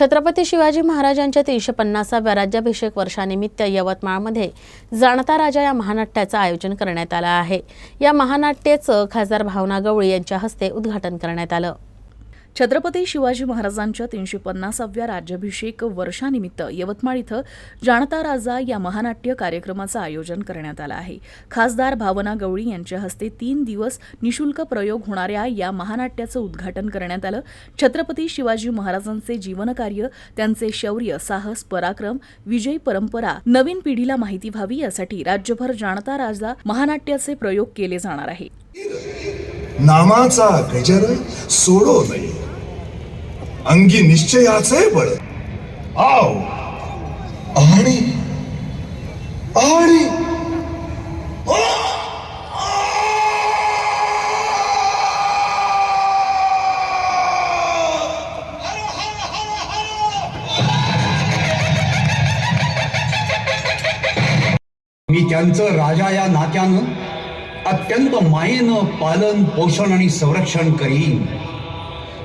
छत्रपती शिवाजी महाराजांच्या तीनशे पन्नासाव्या राज्याभिषेक वर्षानिमित्त यवतमाळमध्ये जाणता राजा या महानाट्याचं आयोजन करण्यात आलं आहे. या महानाट्याचं खासदार भावना गवळी यांच्या हस्ते उद्घाटन करण्यात आलं. छत्रपती शिवाजी महाराजांच्या तीनशे पन्नासाव्या राज्याभिषेक वर्षानिमित्त यवतमाळ इथं जाणता राजा या महानाट्य कार्यक्रमाचं आयोजन करण्यात आलं आहे. खासदार भावना गवळी यांच्या हस्ते तीन दिवस निशुल्क प्रयोग होणाऱ्या या महानाट्याचं उद्घाटन करण्यात आलं. छत्रपती शिवाजी महाराजांचे जीवनकार्य त्यांचे शौर्य साहस पराक्रम विजय परंपरा नवीन पिढीला माहिती व्हावी यासाठी राज्यभर जाणता राजा महानाट्याचे प्रयोग केले जाणार आहे. नामाचा गजर सोडो नये. अंगी निश्चयाचे बळ. आव आणि आणि मी त्यांचं राजा या नात्यानं अत्यंत मायेनं पालन पोषण आणि संरक्षण करीन.